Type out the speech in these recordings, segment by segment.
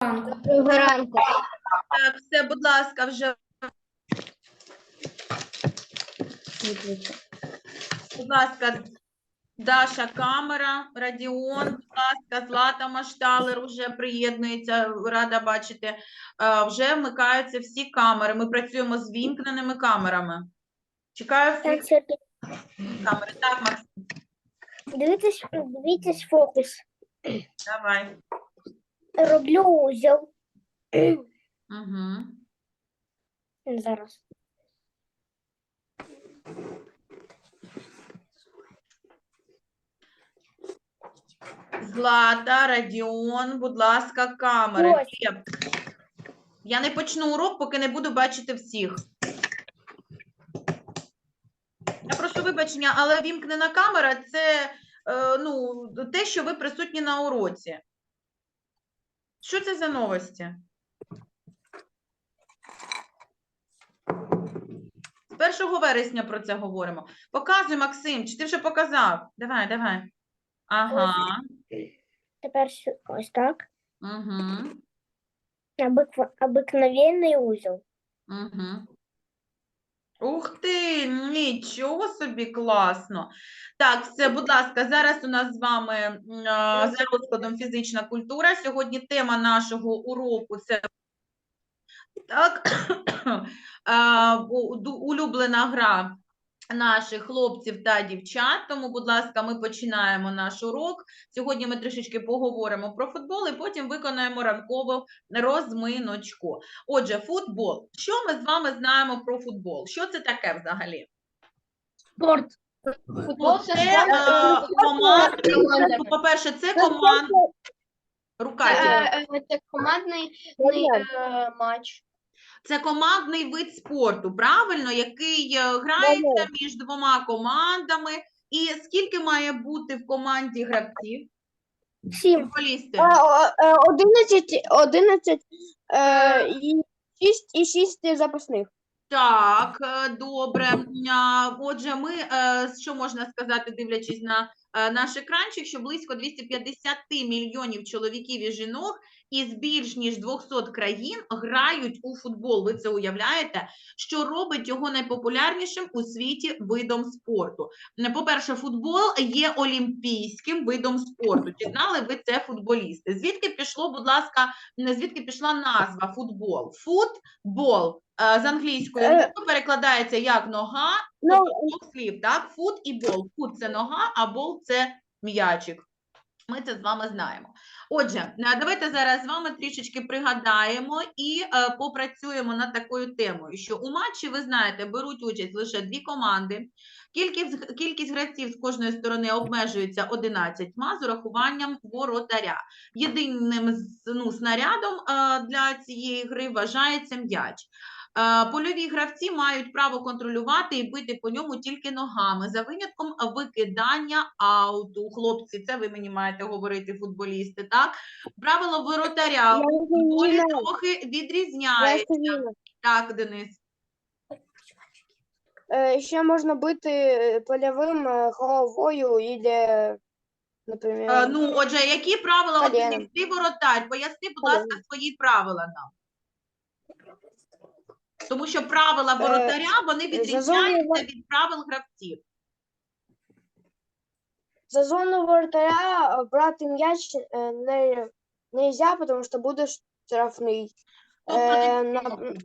Доброго ранку. Так, все, будь ласка, вже, будь ласка, Даша камера, Радіон, будь ласка, Злата Машталер вже приєднується, рада бачити. Е, Вже вмикаються всі камери. Ми працюємо з вімкненими камерами. Чекаю всіх камери. Так, Максим, дивіться, дивіться фокус. давай. Роблю узел. Угу. Зараз. Злата, Радіон, будь ласка, камери. Ось. Є. Я не почну урок, поки не буду бачити всіх. Я прошу вибачення, але вімкнена камера це е, ну, те, що ви присутні на уроці. Що це за новості? З 1 вересня про це говоримо. Показуй, Максим, чи ти вже показав? Давай, давай. Ага. Тепер ось так. Угу. Обик- Обикновенний узел. Угу. Ух ти, нічого собі класно. Так, все, будь ласка, зараз у нас з вами е, за розкладом фізична культура. Сьогодні тема нашого уроку це так, е, улюблена гра наших хлопців та дівчат. Тому, будь ласка, ми починаємо наш урок. Сьогодні ми трішечки поговоримо про футбол і потім виконаємо ранкову розминочку. Отже, футбол. Що ми з вами знаємо про футбол? Що це таке взагалі? Спорт. Футбол це е, команда. Ну, По-перше, це команда. Рука. Це командний е, матч. Це командний вид спорту, правильно, який е, грається між двома командами. І скільки має бути в команді гравців? Сім. Футболісти? 11, 11 е, і 6 і 6 запасних. Так, е, добре. Отже, ми, е, що можна сказати, дивлячись на е, наш екранчик, що близько 250 мільйонів чоловіків і жінок із більш ніж 200 країн грають у футбол. Ви це уявляєте? Що робить його найпопулярнішим у світі видом спорту? Е, По-перше, футбол є олімпійським видом спорту. Чи знали ви це футболісти? Звідки пішло, будь ласка, звідки пішла назва футбол? Футбол е, з англійської Е. перекладається як нога, Ну, тобто двох слів, так? Фут і бол. Фут це нога, а бол це м'ячик. Ми це з вами знаємо. Отже, е, давайте зараз з вами трішечки пригадаємо і е, попрацюємо над такою темою, що у матчі, ви знаєте, беруть участь лише дві команди. Кількість, кількість гравців з кожної сторони обмежується 11 з урахуванням воротаря. Єдиним ну, снарядом е, для цієї гри вважається м'яч. Е, Польові гравці мають право контролювати і бити по ньому тільки ногами, за винятком викидання ауту. Хлопці, це ви мені маєте говорити, футболісти, так? Правило воротаря у футболі трохи відрізняється. Так, Денис. Е, Ще можна бити е, польовим головою і, наприклад, Ну, отже, які правила Коленом. Воротар? Поясни, будь ласка, свої правила нам. Тому що правила Е, воротаря, вони за відрізняються від правил гравців. за зону воротаря брати м'яч е, не нельзя, тому що буде штрафний. Е, на, можна. е,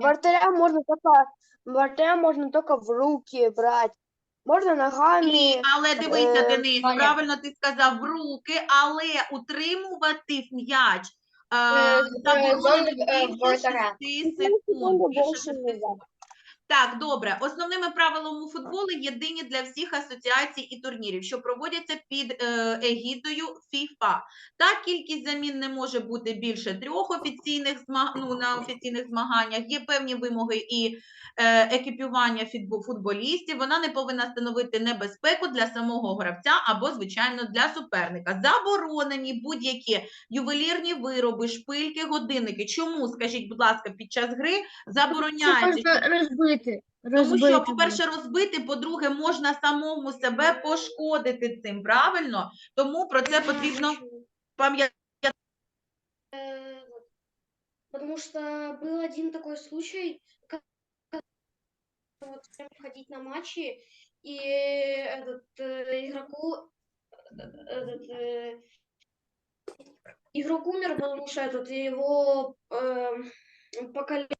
вратаря можна тільки вратаря можна тільки в руки брати. Можна ногами. Ні, але дивися, е, Денис, правильно ти сказав в руки, але утримувати м'яч е, Е, з, заборонено зони, е, більше воротаря. 6 Ну, секунд. секунду Більше більше 6 не секунд. Так, добре. Основними правилами у футболі єдині для всіх асоціацій і турнірів, що проводяться під е, егідою FIFA. Та кількість замін не може бути більше трьох офіційних зма... ну, на офіційних змаганнях. Є певні вимоги і е, екіпювання футболістів. Вона не повинна становити небезпеку для самого гравця або, звичайно, для суперника. Заборонені будь-які ювелірні вироби, шпильки, годинники. Чому, скажіть, будь ласка, під час гри забороняється? розбити. Тому що, по-перше, розбити, по-друге, можна самому себе пошкодити цим, правильно? Тому про це потрібно пам'ятати. Потому что был один такой случай, как вот прям ходить на матчи, и этот э, игроку э, этот, э, игрок умер, потому что этот его э, покалечили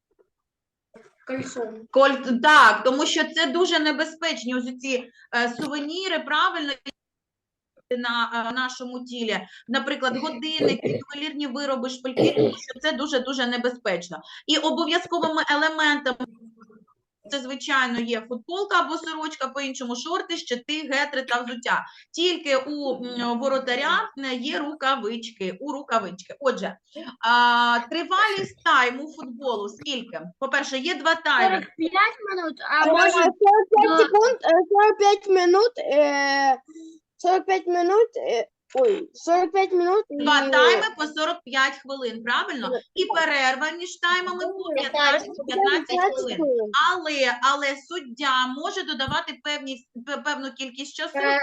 кольцом. Коль... Так, тому що це дуже небезпечні ось ці е, сувеніри, правильно на е, нашому тілі, наприклад, годинники, ювелірні вироби, шпильки, тому що це дуже дуже небезпечно. І обов'язковими елементами це звичайно є футболка або сорочка, по-іншому шорти, щити, гетри та взуття. Тільки у м, воротаря е, є рукавички. У рукавички. Отже, а, тривалість тайму футболу скільки? По-перше, є два тайми. 45 минут, а Э, может 45 да. секунд, э, 45 минут, э, 45 минут, э, ой, 45 минут. Два и- тайми по 45 хвилин, правильно? І перерва між таймами по 15-15 хвилин. Але, але суддя може додавати певні, пе- певну кількість часу. Э, так,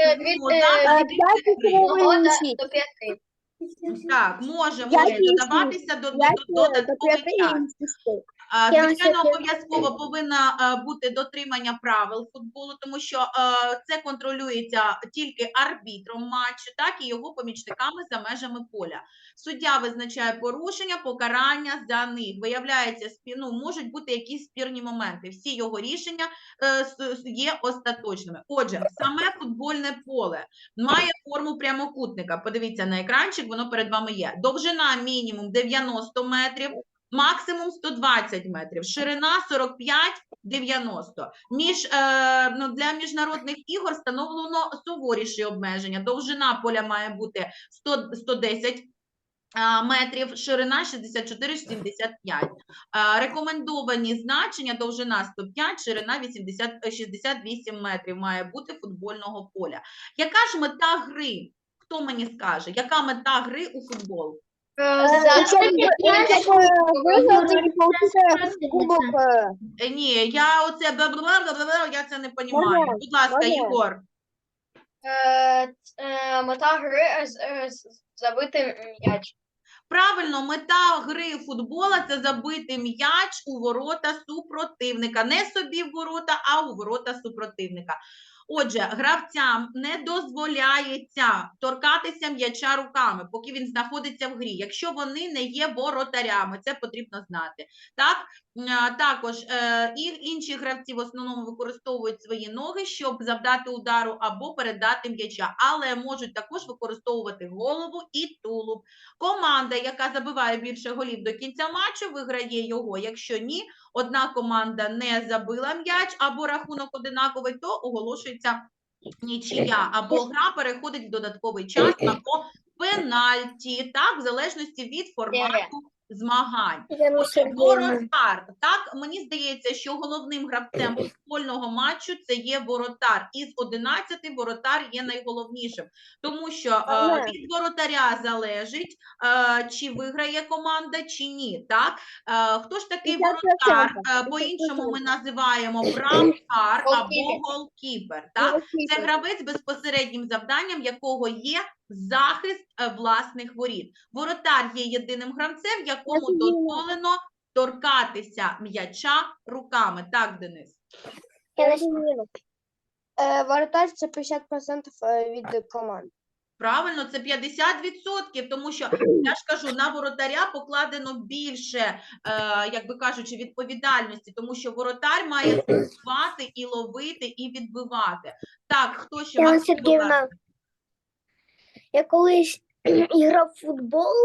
э, две- ну, э, так, А, дві п'ять хвилини. хвилин одного до, висіть. до пяти. Так, може, Я може дійсно- додаватися до, до, Я до до додатковий п'яти час. і шести. А, Звичайно, обов'язково повинна е, бути дотримання правил футболу, тому що е, це контролюється тільки арбітром матчу, так і його помічниками за межами поля. Суддя визначає порушення, покарання за них. Виявляється, ну, можуть бути якісь спірні моменти. Всі його рішення е, є остаточними. Отже, саме футбольне поле має форму прямокутника. Подивіться на екранчик, воно перед вами є. Довжина мінімум 90 метрів. Максимум 120 метрів, ширина 45-90. Між, е, ну, для міжнародних ігор встановлено суворіші обмеження. Довжина поля має бути 100, 110 метрів, ширина 64-75. А, Рекомендовані значення довжина 105, ширина 80, е, 68 метрів має бути футбольного поля. Яка ж мета гри? Хто мені скаже, яка мета гри у футбол? Э, Э, за- щоб, э, щоб, э, виграти і получити кубок. э, Е, Ні, я оце бла-бла-бла-бла-бла, я це не розумію. Можна? Будь ласка, Можна? Єгор. Е, ц- е, Мета гри е, з- е, з- забити м'яч. Правильно, мета гри футбола це забити м'яч у ворота супротивника. Не собі в ворота, а у ворота супротивника. Отже, гравцям не дозволяється торкатися м'яча руками, поки він знаходиться в грі, якщо вони не є воротарями, це потрібно знати. Так, також е, і інші гравці в основному використовують свої ноги, щоб завдати удару або передати м'яча, але можуть також використовувати голову і тулуб. Команда, яка забиває більше голів до кінця матчу, виграє його. Якщо ні, одна команда не забила м'яч або рахунок одинаковий, то оголошується нічия, або гра переходить в додатковий час, або пенальті, так, в залежності від формату змагань. Воротар. Так, мені здається, що головним гравцем футбольного матчу це є воротар. Із 11 воротар є найголовнішим, тому що е, від воротаря залежить, е, чи виграє команда, чи ні. Так, е, хто ж такий 50%, воротар? Е, по-іншому ми називаємо брамкар або голкіпер. Так, це гравець безпосереднім завданням якого є захист е, власних воріт. Воротар є єдиним гравцем, якому дозволено торкатися м'яча руками. Так, Денис? Я на Е, Воротар це 50% е, від команди. Правильно, це 50%, тому що я ж кажу, на воротаря покладено більше, е, як би кажучи, відповідальності, тому що воротар має слідкувати і ловити, і відбивати. Так, хто ще Ірина Сергіївна. Я колись грав в футбол,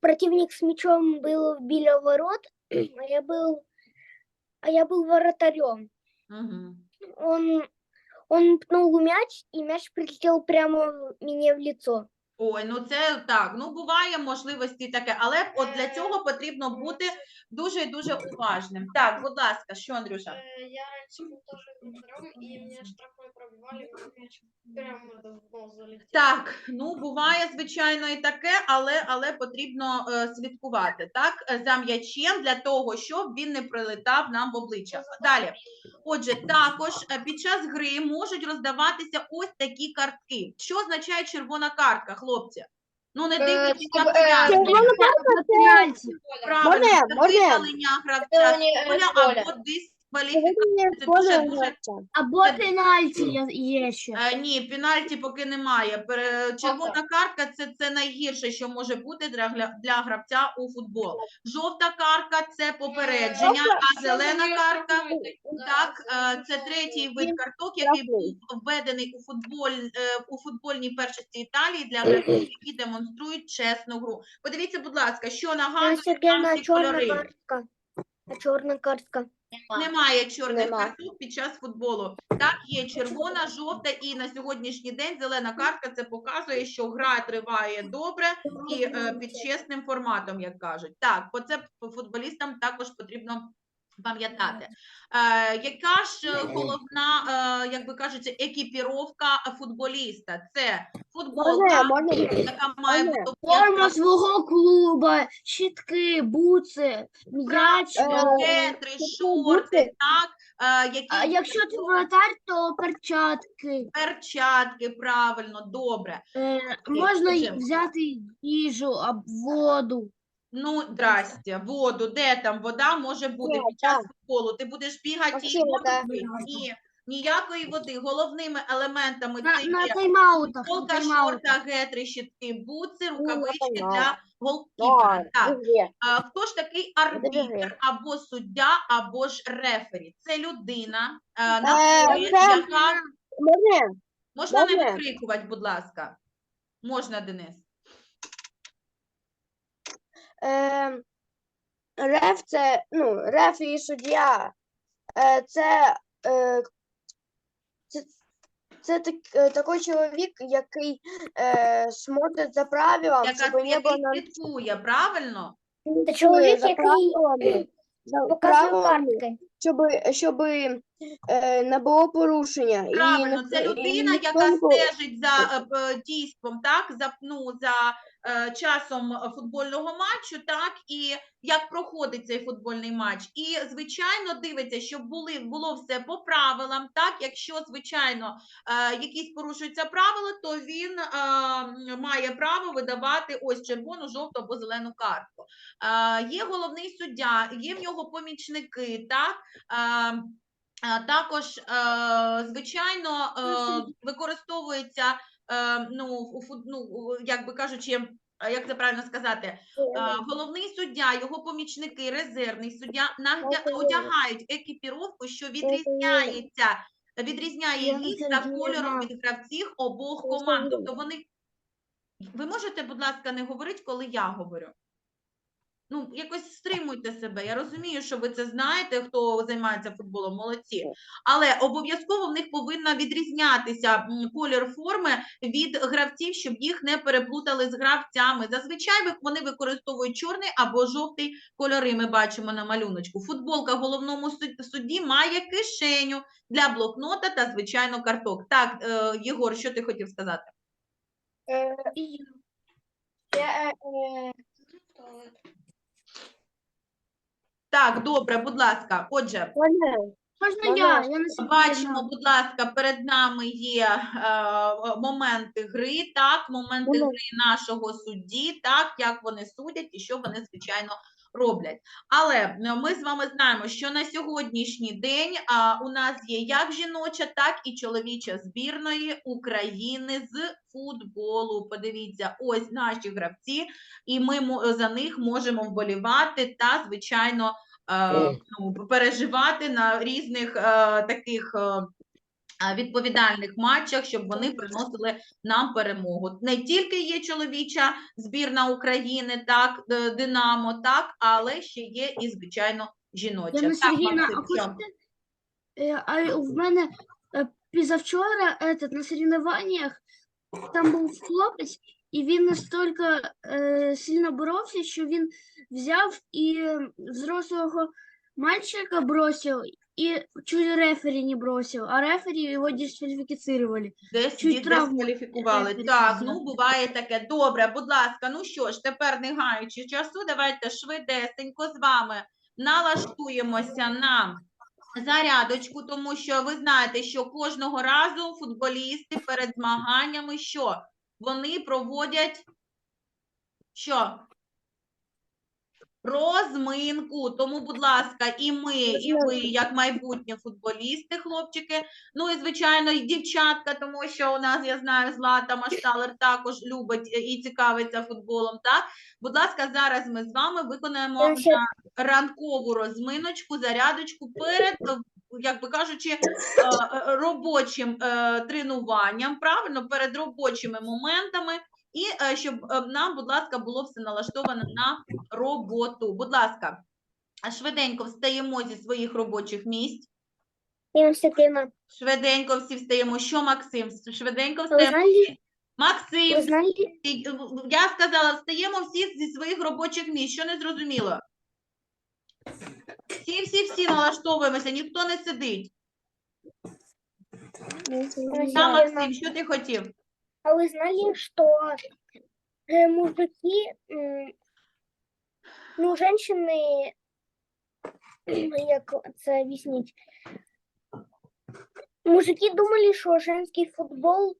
противник з м'ячом був біля ворот, а я був, а я був воротарем. Угу. Он, он пнул мяч, и мяч прилетел прямо мне в лицо. Ой, ну це так. Ну буває можливості таке, але от для цього потрібно бути дуже і дуже уважним. Так, будь ласка, що Андрюша? Э, Я раньше был тоже вратарем, и меня штрафной пробивали, и прямо в гол залетел. Так, ну буває звичайно і таке, але але потрібно е, слідкувати так е, за м'ячем для того, щоб він не прилетав нам в обличчя. Далі. Отже, також е, під час гри можуть роздаватися ось такі картки. Що означає червона картка, хлопці? Ну, не Е, дивлячись на. Пенальті. Правильно, я? це Можна я? Е, або. Це дуже, дуже Або пенальті є ще. Е, ні, пенальті поки немає. Пере- Червона картка це, це найгірше, що може бути для, гля- для гравця у футбол. Жовта картка це попередження, а зелена картка так, е, це третій вид карток, який був введений у футболь е, у футбольній першості Італії для гравців, які демонструють чесну гру. Подивіться, будь ласка, що Сергіївна, нам ці кольори. картка. А чорна картка. Немає чорних Нема. карток під час футболу. Так, є червона, жовта і на сьогоднішній день зелена картка. Це показує, що гра триває добре і е, під чесним форматом, як кажуть. Так, по це футболістам також потрібно пам'ятати. Е, яка ж е, головна, е, як би кажуть, екіпіровка футболіста? Це футболка, Можна, можна. яка має Можна? бути Форма свого клуба, щитки, буци, м'яч. е, шорти, так, е, які А якщо ти воротар, то перчатки. перчатки, правильно, добре. Е, можна й взяти їжу або воду. Ну, здрастя, воду, де там вода може бути під час так. футболу? Ти будеш бігати і да. Ні, ніякої води. Головними елементами На, це на є тайм-аутах. На футболка, тайм-аутах. шорта, гетри, щитки, буци, рукавички для голкіпера. Так, Є. а, хто ж такий арбітр або суддя, або ж рефері? Це людина е, на Е, полі, це- яка Можна? можна не Добре. викрикувати, будь ласка. Можна, Денис. Е, реф це, ну, реф і суддя. Е, це, е, це, це так, е, такий чоловік, який е, смотрить за правилам, Яка щоб не було який слідкує, правильно? Це чоловік, за який за показує картки. щоб, щоб е, не було порушення. І Правильно, ніхто- це і людина, ніхто яка не стежить за е, дійством, так, за, ну, за часом е, футбольного матчу, так, і як проходить цей футбольний матч. І, звичайно, дивиться, щоб були, було все по правилам, так, якщо, звичайно, е, якісь порушуються правила, то він е, має право видавати ось червону, жовту або зелену картку. Е, є головний суддя, є в нього помічники, так, е, Також, звичайно, використовується, ну, у ну, як би кажучи, як це правильно сказати, е, головний суддя, його помічники, резервний суддя одягають екіпіровку, що відрізняється, відрізняє їх за кольором від гравців обох команд. Тобто вони. Ви можете, будь ласка, не говорити, коли я говорю? Ну, якось стримуйте себе. Я розумію, що ви це знаєте, хто займається футболом, молодці. Але обов'язково в них повинна відрізнятися колір форми від гравців, щоб їх не переплутали з гравцями. Зазвичай вони використовують чорний або жовтий кольори. Ми бачимо на малюночку. Футболка головному суд- судді має кишеню для блокнота та звичайно карток. Так, е, Єгор, що ти хотів сказати? Так, добре, будь ласка. Отже, Можна? Я? Я не Бачимо, будь ласка, перед нами є е, моменти гри, так, моменти гри нашого судді, так, як вони судять і що вони, звичайно, роблять. Але е, ми з вами знаємо, що на сьогоднішній день а, у нас є як жіноча, так і чоловіча збірної України з футболу. Подивіться, ось наші гравці, і ми за них можемо вболівати та, звичайно, е, ну, переживати на різних е, таких відповідальних матчах, щоб вони приносили нам перемогу. Не тільки є чоловіча збірна України, так, е, Динамо, так, але ще є і, звичайно, жіноча. Яна Так, Сергіївна, а Максим, хочете? Е, А в мене е, позавчора этот, на соревнованиях там був хлопець, і він настільки е, сильно боровся, що він взяв і взрослого мальчика бросив, і чуть рефері не бросив, а рефері його дискваліфікували. Десь Чуть травму дискваліфікували. Так, ну буває таке. Добре, будь ласка, ну що ж, тепер не гаючи часу, давайте швидесенько з вами налаштуємося на зарядочку, тому що ви знаєте, що кожного разу футболісти перед змаганнями що? Вони проводять Що? Розминку. Тому, будь ласка, і ми, і ви, як майбутні футболісти, хлопчики. Ну і звичайно, і дівчатка, тому що у нас, я знаю, Злата Машталер також любить е, і цікавиться футболом. Так, будь ласка, зараз ми з вами виконаємо на ранкову розминочку, зарядочку перед, е, як би кажучи, е, е, робочим е, тренуванням, правильно, перед робочими моментами. І е, щоб е, нам, будь ласка, було все налаштовано на роботу. Будь ласка, швиденько встаємо зі своїх робочих місць. Швиденько всі встаємо. Що, Максим? Швиденько встаємо. Максим, і- я сказала, встаємо всі зі своїх робочих місць. Що не зрозуміло? Всі, всі, всі налаштовуємося, ніхто не сидить. Да, Максим, що ти хотів? а вы знали, что э, мужики, м, ну, женщины, як це объяснить? Мужики думали, що женський футбол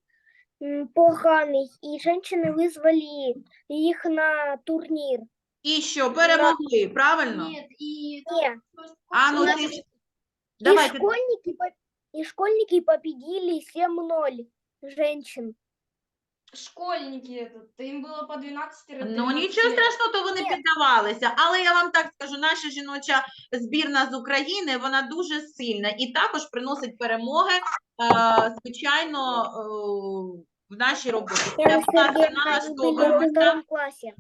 м, поганий, і женщини визвали їх на турнір. І що, перемогли, правильно? Нет, и Ні, А ну у ти нас- ж- і давайте. школьники, по- і школьники победили 7-0 женщин. школьники этот, им было по 12 Ну нічого страшного, то вони Ні. піддавалися. Але я вам так скажу, наша жіноча збірна з України вона дуже сильна і також приносить перемоги, е, звичайно, е, в нашій роботі. Це, Я будь ласка, Сергеевна, вы были во налаштовуємося. втором классе.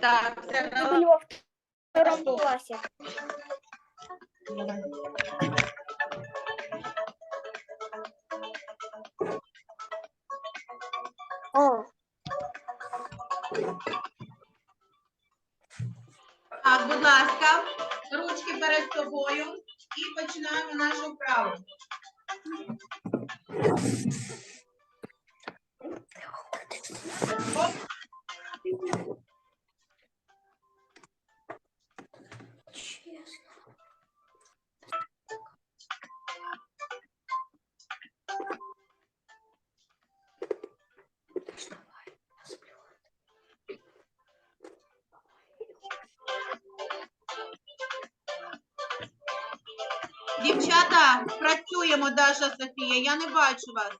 Так, все Вы нала- были во втором классе. Так, будь ласка, ручки перед собою і починаємо нашу вправу. Оп. Працюємо, Даша Софія. Я не бачу вас.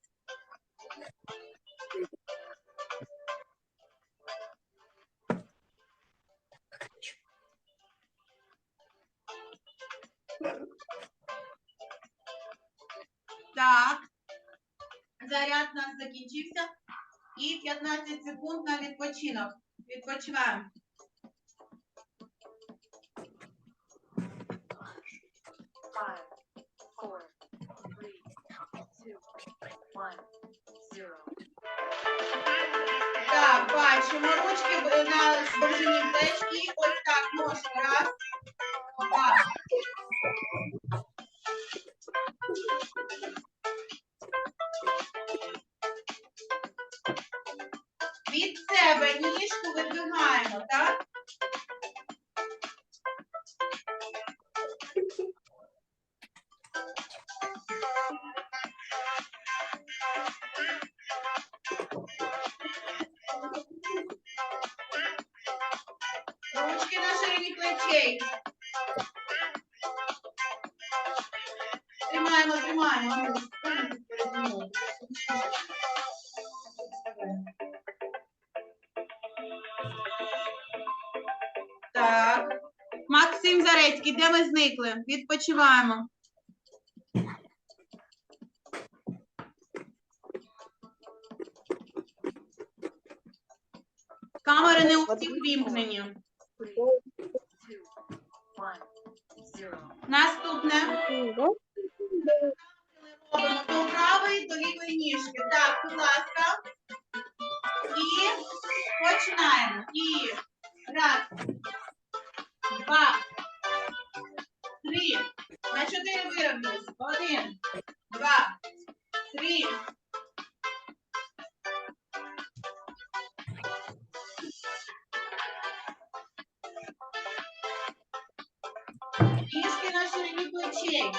Так. Заряд у нас закінчився. І 15 секунд на відпочинок. Відпочиваємо. Бачимо. Ручки на довжині втечки. Ось так можемо. Раз, два. Так. Максим Зарецький, де ми зникли? Відпочиваємо. Камери не у всіх вімкнені. Наступне. до правої, до лівої ніжки. Так, будь ласка. І починаємо. І Ніжки на ширині плечей.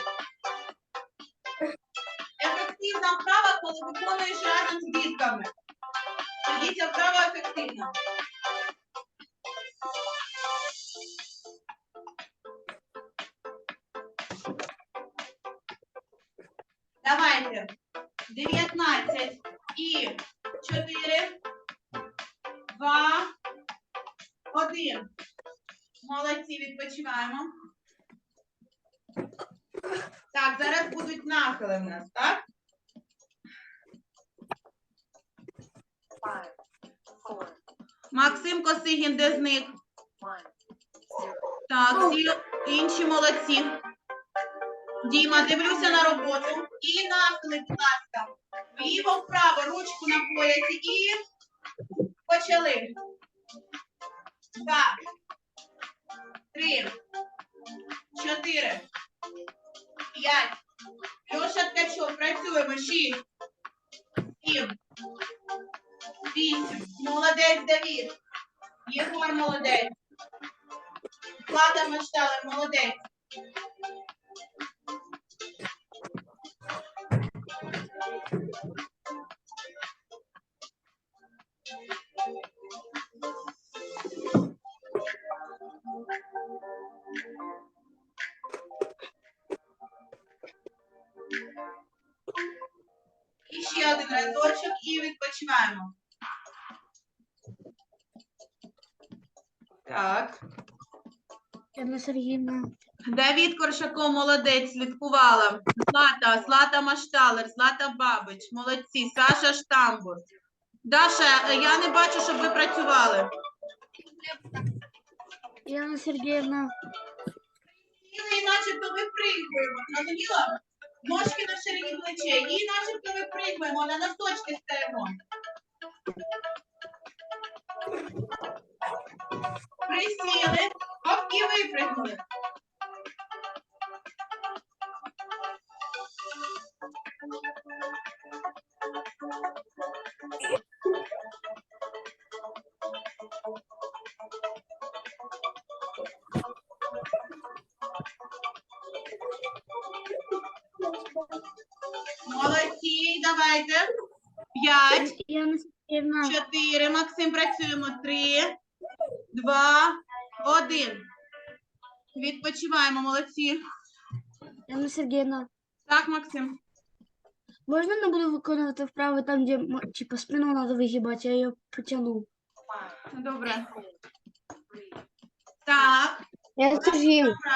Ефективна вправа, коли виконуєш разом з дітками. Тоді ця вправа ефективна. Нас, так? Максим Косигін, де зник? Так, всі інші молодці. Діма, дивлюся на роботу. І нахили, будь ласка. Вліво, вправо, ручку на поясі і почали. Два, три, чотири, п'ять. Льоша Ткачов, працюємо. Шість, сім, вісім. Молодець, Давід. Єгор молодець. Влада Машталер, молодець. І ще один разочок і відпочиваємо. Так. Анна Сергіївна. Давід Коршаков молодець, слідкувала. Злата, Злата Машталер, Злата Бабич, молодці, Саша Штамбур. Даша, я не бачу, щоб ви працювали. Яна Сергіївна. І начебто випригуємо. Зрозуміло? Ножки на ширині плече. І начебто випригуємо, на носочки стаємо. Присіли, оп, і випригнули. Давайте. П'ять. Чотири. Максим, працюємо. Три, два, один. Відпочиваємо, молодці. Яна Сергіївна. Так, Максим. Можна не буду виконувати вправи там, де м- типа спину треба вигибати, я її потягну. Добре. Так. Я. Право.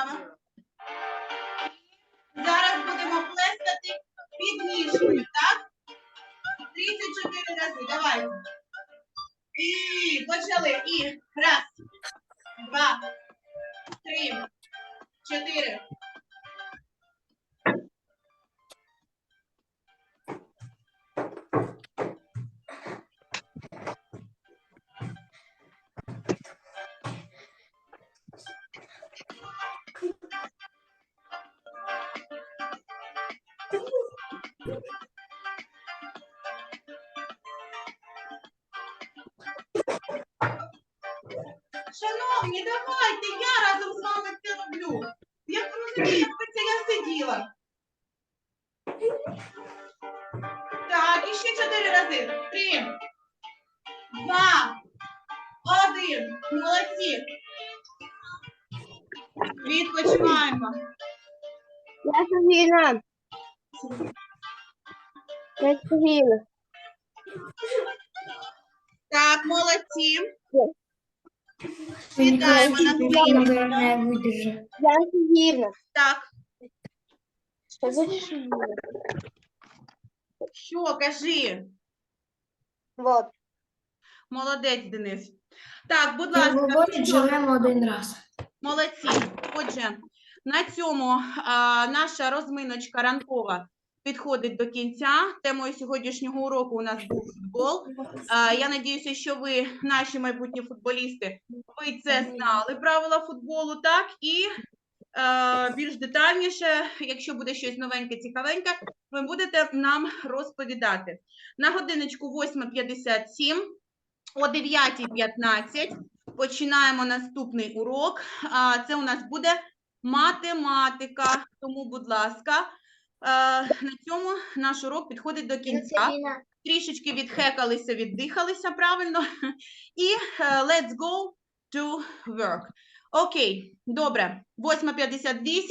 34 рази. Давайте. І почали. І раз, два, три, чотири. Молодці. Відпочиваємо. Я Сергійна. Я Сергійна. Так, молодці. Вітаємо на. Я Сергійна. Так, Що за що, кажи. Вот. Молодець, Денис. Так, будь ласка, Говорить, живемо один раз. молодці. Отже, на цьому а, наша розминочка ранкова підходить до кінця. Темою сьогоднішнього уроку у нас був футбол. А, я надіюся, що ви, наші майбутні футболісти, ви це знали правила футболу, так? І е, більш детальніше, якщо буде щось новеньке, цікавеньке, ви будете нам розповідати. На годиночку 8.57, о 9.15 починаємо наступний урок. Це у нас буде математика. Тому, будь ласка, е, на цьому наш урок підходить до кінця. Трішечки відхекалися, віддихалися правильно. І е, let's go to work. Окей, добре. 8.58,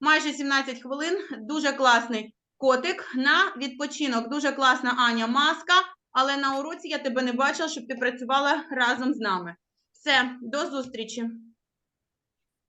майже 17 хвилин. Дуже класний Котик на відпочинок. Дуже класна Аня маска, але на уроці я тебе не бачила, щоб ти працювала разом з нами. Все, до зустрічі.